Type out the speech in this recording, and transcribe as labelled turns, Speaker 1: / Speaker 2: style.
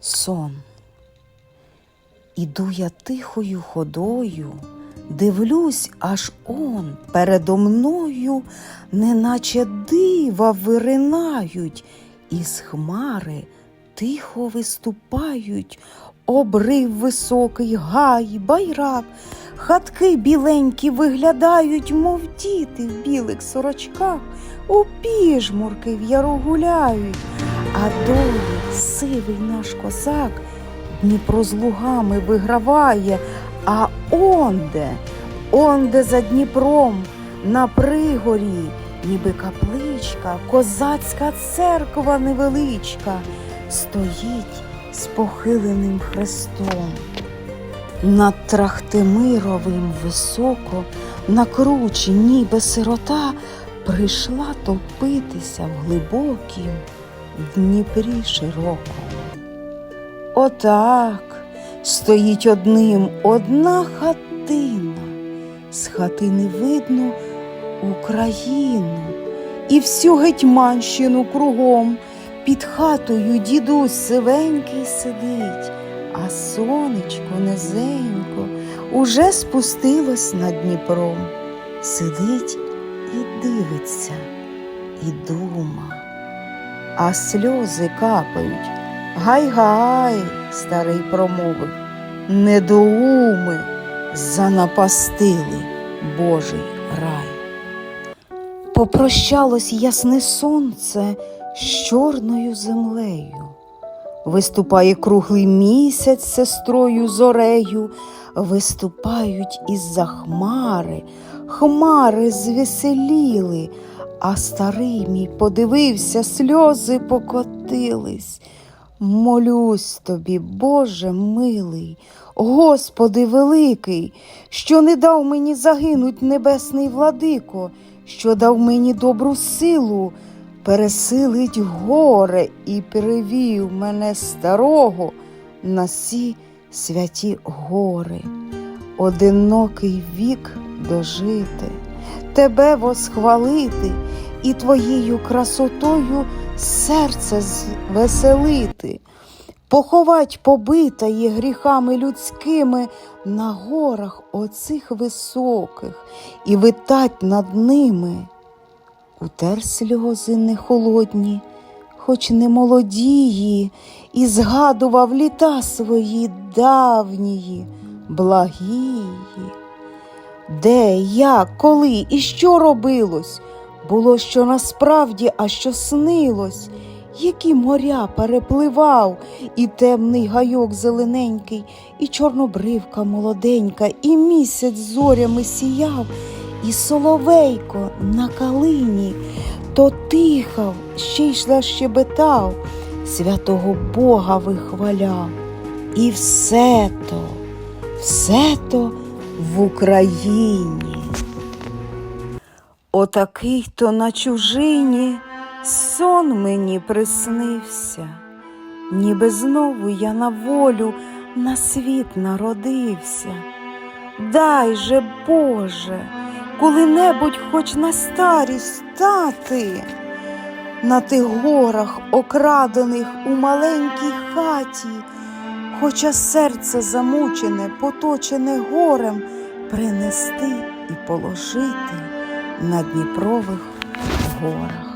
Speaker 1: сон. Іду я тихою ходою, дивлюсь, аж он передо мною, неначе дива виринають, із хмари тихо виступають, обрив високий, гай, байрак, хатки біленькі виглядають, мов діти в білих сорочках, у піжмурки в яру гуляють, а долі сивий наш козак Дніпро з лугами виграває, а онде, онде за Дніпром, на пригорі, ніби капличка, козацька церква невеличка, стоїть з похиленим хрестом. Над Трахтимировим високо, на кручі, ніби сирота, прийшла топитися в глибокім Дніпрі широкому. Отак стоїть одним одна хатина, з хатини видно Україну і всю гетьманщину кругом. Під хатою дідусь сивенький сидить, а сонечко низенько уже спустилось над Дніпром. Сидить і дивиться, і дума, а сльози капають. Гай-гай, старий промовив, недоуми занапастили Божий рай. Попрощалось ясне сонце з чорною землею. Виступає круглий місяць сестрою зорею, виступають із-за хмари, хмари звеселіли, а старий мій подивився, сльози покотились. Молюсь тобі, Боже милий, Господи великий, що не дав мені загинуть небесний владико, що дав мені добру силу, пересилить горе і перевів мене старого на сі святі гори. Одинокий вік дожити, тебе восхвалити і твоєю красотою серце звеселити, поховать побитає гріхами людськими на горах оцих високих і витать над ними. Утер сльози не холодні, хоч не молодії, і згадував літа свої давнії, благії. Де, як, коли і що робилось? Було що насправді, а що снилось, які моря перепливав, і темний гайок зелененький, і чорнобривка молоденька, і місяць зорями сіяв, і соловейко на калині то тихав, ще й щебетав, святого Бога вихваляв. І все то, все то в Україні. Отакий то на чужині сон мені приснився, ніби знову я на волю на світ народився. Дай же, Боже, коли-небудь хоч на старість стати, на тих горах, окрадених у маленькій хаті, хоча серце замучене, поточене горем, принести і положити на Дніпрових горах.